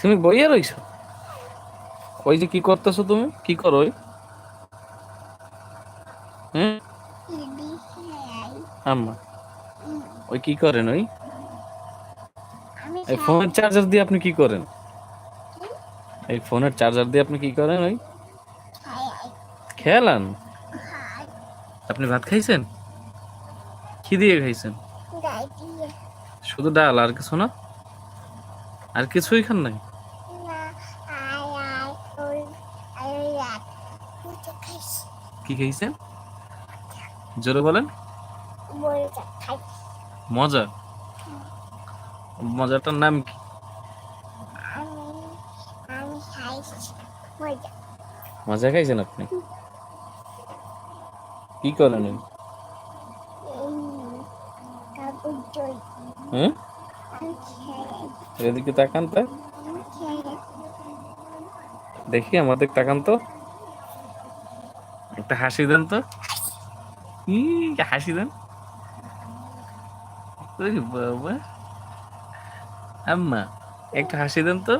তুমি বইয়ে রইছো ওই যে কি করতেছো তুমি? কি করো ওই? হুম? আম্মা ওই কি করেন ওই? এই ফোনের চার্জার দিয়ে আপনি কি করেন? এই ফোনের চার্জার দিয়ে আপনি কি করেন ওই? খেলান? আপনি ভাত খাইছেন? কি দিয়ে খাইছেন? শুধু ডাল আর কিছু না? আর কিছুই খান নাই? খাইছি কি খাইছেন? জোরে বলেন। মজা? মজাটার নাম কি? খাইছি মজা খাইছেন আপনি? কি করেন? হুম? এদিকে তাকান তো। দেখি আমাদের তাকান তো। একটা হাসি দেন তো। হাসি দেন? আম্মা, একটা হাসি দেন তো।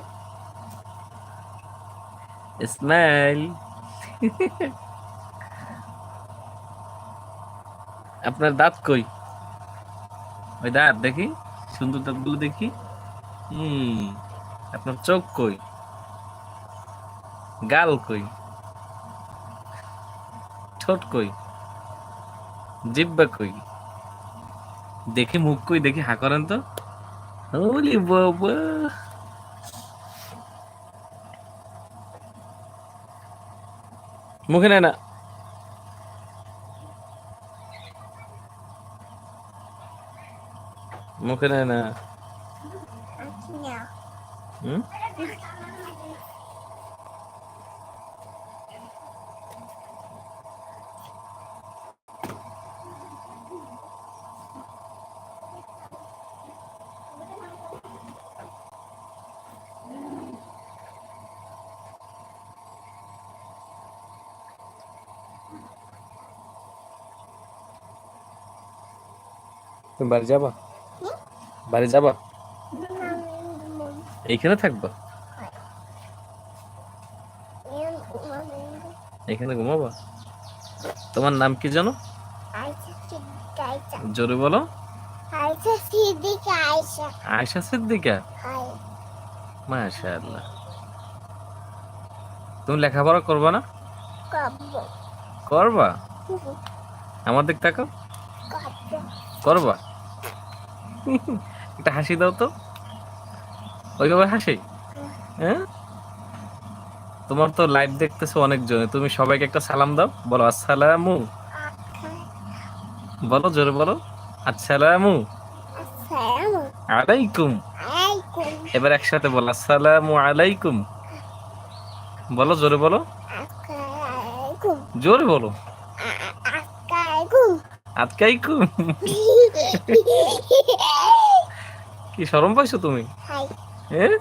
স্মাইল। আপনার দাঁত কই? ওই দাঁত দেখি। সুন্দর দাঁতগুলো দেখি। হুম, আপনার চোখ কই? গাল কই? ঠোঁট কই? জিব্বা কই? দেখি মুখ কই, দেখি হা করেন তো। ওলি বাবা। মুখে নেয় না। মুখে নেয় না আচ্ছা না হুম তুমি বাড়ি যাবা? এইখানে থাকবা? এখানে ঘুমাবা। তোমার নাম কি জানো? জোরে বলো। আয়সা সিদ্দিকা মাশাআল্লাহ। তুমি লেখাপড়া করবা না? করবা। আমার দিক তাকাও। কব্ব করবা? একটা হাসি দাও তো ওইভাবে হাসি হ্যাঁ তোমার তো লাইভ দেখতেছো অনেকজনে তুমি সবাইকে একটা সালাম দাও বলো আসসালামু বলো জোরে বলো আসসালামু আলাইকুম এবার একসাথে বলো আসসালামু আলাইকুম বলো জোরে বলো জোরে বলো আতকাইকুম কি শরম পাইছো তুমি? হ্যাঁ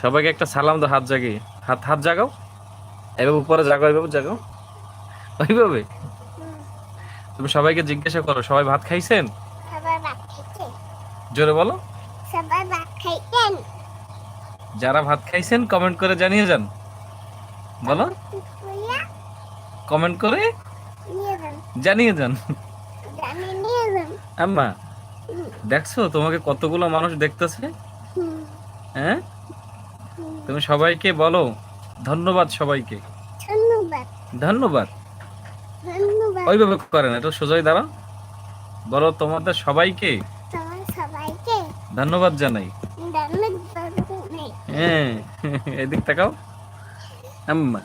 সবাইকে একটা সালাম দাও হাত জাগিয়ে। হাত হাত জাগাও। এভাবে উপরে জাগাও এভাবে জাগাও ওইভাবে? তুমি সবাইকে জিজ্ঞাসা করো সবাই ভাত খাইছেন? জোরে বলো। সবাই ভাত খাইছেন? যারা ভাত খাইছেন কমেন্ট করে জানিয়ে যান। বলো। কমেন্ট করে জানিয়ে যান। জানি নিয়ে যান। আম্মা দেখছ তোমাকে কতগুলো মানুষ দেখতেছে? হ্যাঁ? তুমি সবাইকে বলো ধন্যবাদ সবাইকে। ধন্যবাদ। ধন্যবাদ। ধন্যবাদ। ওইভাবে করেন এটা সোজাই দাঁড়া বলো তোমাদের সবাইকে। ধন্যবাদ জানাই। হ্যাঁ এদিক তাকাও। আম্মা।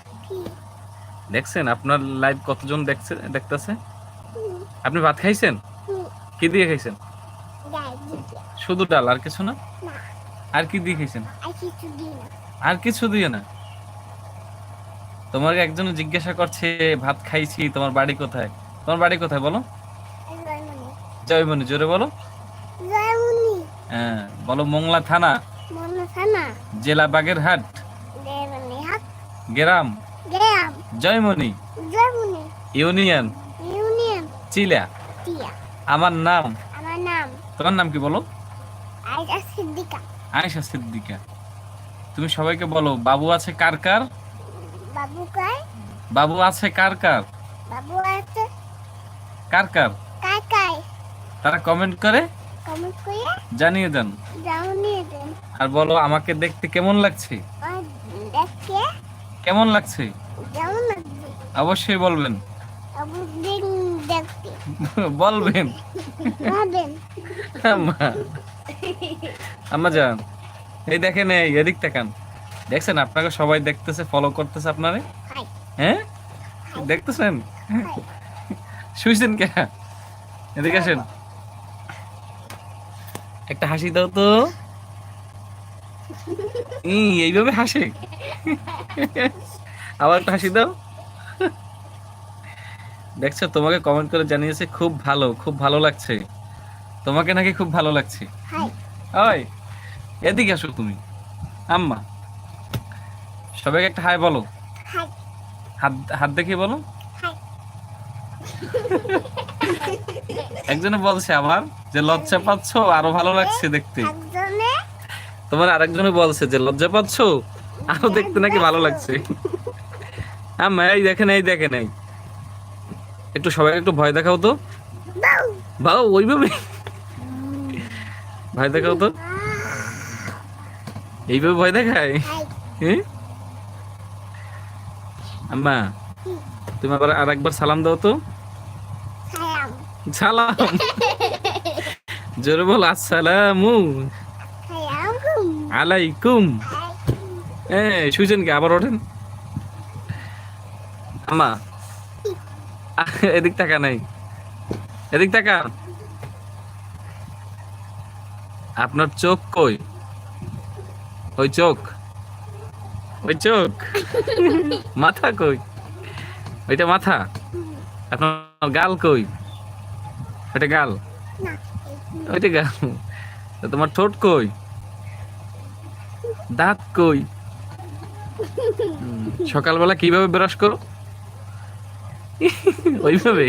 দেখছেন আপনার লাইভ কতজন দেখছে দেখতেছে? আপনি ভাত খাইছেন? কি দিয়ে খাইছেন। শুধু ডাল আর কিছু না? আর কি দিয়ে খাইছেন আর কিছু দিয়ে না। তোমাকে একজন জিজ্ঞাসা করছে ভাত খাইছি তোমার বাড়ি কোথায়? তোমার বাড়ি কোথায় বলো? জয়মনি জোরে বলো। হ্যাঁ বলো মোংলা থানা। জেলা বাগেরহাট। গ্রাম। জয়মনি ইউনিয়ন। চিলা। আমার নাম। তোমার নাম কি বলো? আয়সা সিদ্দিকা। আয়েশা সিদ্দিকা। তুমি সবাইকে বলো বাবু আছে কার কার? বাবু কয় বাবু আছে কার কার? বাবু আছে। কার কার? কায় কায় তারা কমেন্ট করে কমেন্ট করে জানিয়ে দেন। যাও নিয়ে দেন। আর বলো আমাকে দেখতে কেমন লাগছে? আর দেখে কেমন লাগছে? যেমন লাগবে অবশ্যই বলবেন। দেখতে বলবেন। আম্মা। আম্মা যান। এই দেখেন এই এদিক তাকান। দেখছেন আপনাকে সবাই দেখতেছে ফলো করতেছে আপনারে? হ্যাঁ? দেখতেছেন? শুইছেন কে? এদিকে আসেন। একটা হাসি দাও তো। এইভাবে হাসে? আবার একটা হাসি দাও। দেখছ তোমাকে কমেন্ট করে জানিয়েছে খুব ভালো খুব ভালো লাগছে। তোমাকে নাকি খুব ভালো লাগছে। হাই। ওই এদিকে আসো তুমি। আম্মা সবাইকে একটা হাই বলো। হাই। হাত হাত দেখিয়ে বলো। একজনে বলছে আবার যে লজ্জা পাচ্ছ আরও ভালো লাগছে দেখতে। তোমার আরেকজনে বলছে যে লজ্জা পাচ্ছ আরও দেখতে নাকি ভালো লাগছে। আম্মা এই দেখেন এই দেখেন এই। একটু সবাই একটু ভয় দেখাও তো। বাউ বাও ওইভাবে। ভয় দেখাও তো। এইভাবে ভয় দেখায়? আম্মা তুমি আবার আর একবার সালাম দাও তো। সালাম। জোরে বল আসসালামু আলাইকুম। হ্যাঁ শুয়েছেন কি আবার ওঠেন। আম্মা এদিক টাকা নাই। এদিক টাকা আপনার চোখ কই? ওই চোখ। ওই চোখ। মাথা কই? ওইটা মাথা। আপনার গাল কই? ওইটা গাল। ওইটা গাল। তোমার ঠোঁট কই? দাঁত কই? সকালবেলা কীভাবে ব্রাশ করো? ওইভাবে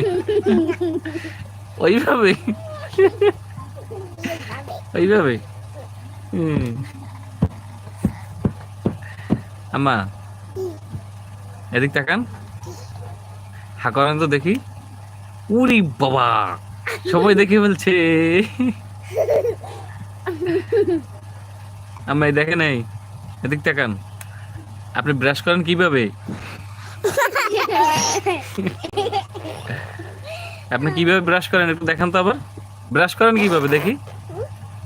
ওইভাবে ওইভাবে। আম্মা, এদিক তাকান। হা তো দেখি। উরি বাবা, সবাই দেখে বলছে আম্মা দেখে নাই এদিক তাকান। আপনি ব্রাশ করেন কীভাবে? আপনি কীভাবে ব্রাশ করেন একটু দেখান তো আবার। ব্রাশ করেন কীভাবে? দেখি।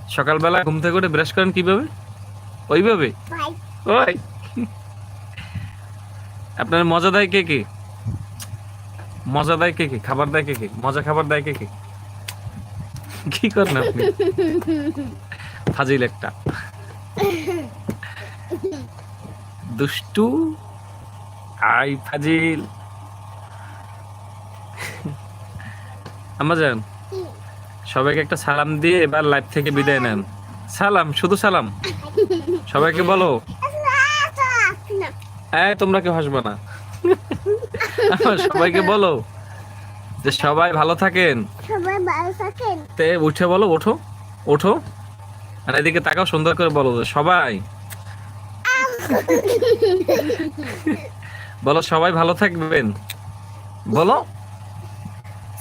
সকালবেলা ঘুম থেকে উঠে ব্রাশ করেন কীভাবে? ওইভাবে? ওই। আপনার মজা দেয় কে কে? মজা দেয় কে কে? খাবার দেয় কে কে? মজা খাবার দেয় কে কে? কি করেন আপনি? ফাজিল একটা। দুষ্টু। I Fazil. আমাজান সবাইকে একটা সালাম দিয়ে এবার লাইভ থেকে বিদায় নেন। সালাম শুধু সালাম। সবাইকে বলো। এই তোমরা কেউ হাসবে না। সবাইকে বলো যে সবাই ভালো থাকেন। সবাই ভালো থাকেন। তে উঠে বলো ওঠো ওঠো। আর এদিকে তাকাও সুন্দর করে বলো সবাই। বলো সবাই ভালো থাকবেন। বলো।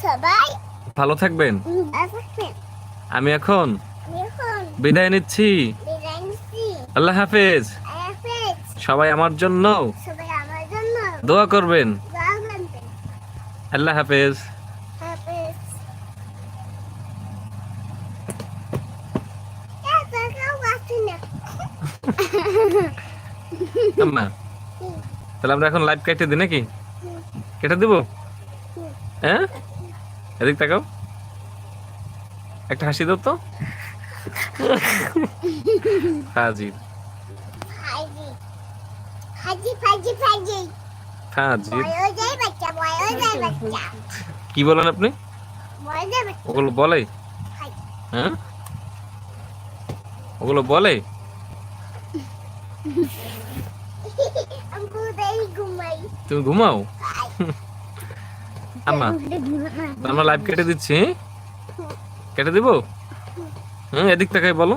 সবাই ভালো থাকবেন। আমি এখন বিদায় নিচ্ছি। আল্লাহ হাফেজ। সবাই আমার জন্য দোয়া করবেন। আল্লাহ হাফেজ। না। তাহলে আমরা এখন লাইভ কেটে দিই নাকি? কেটে দিব? হ্যাঁ? এদিক তাকাও। একটা হাসি দাও তো। হাজির কি বলেন আপনি? ওগুলো বলে? হ্যাঁ? ওগুলো বলে? তুমি ঘুমাও? আম্মা আমরা লাইভ কেটে দিচ্ছি? কেটে দিব হুম এদিক থেকে বলো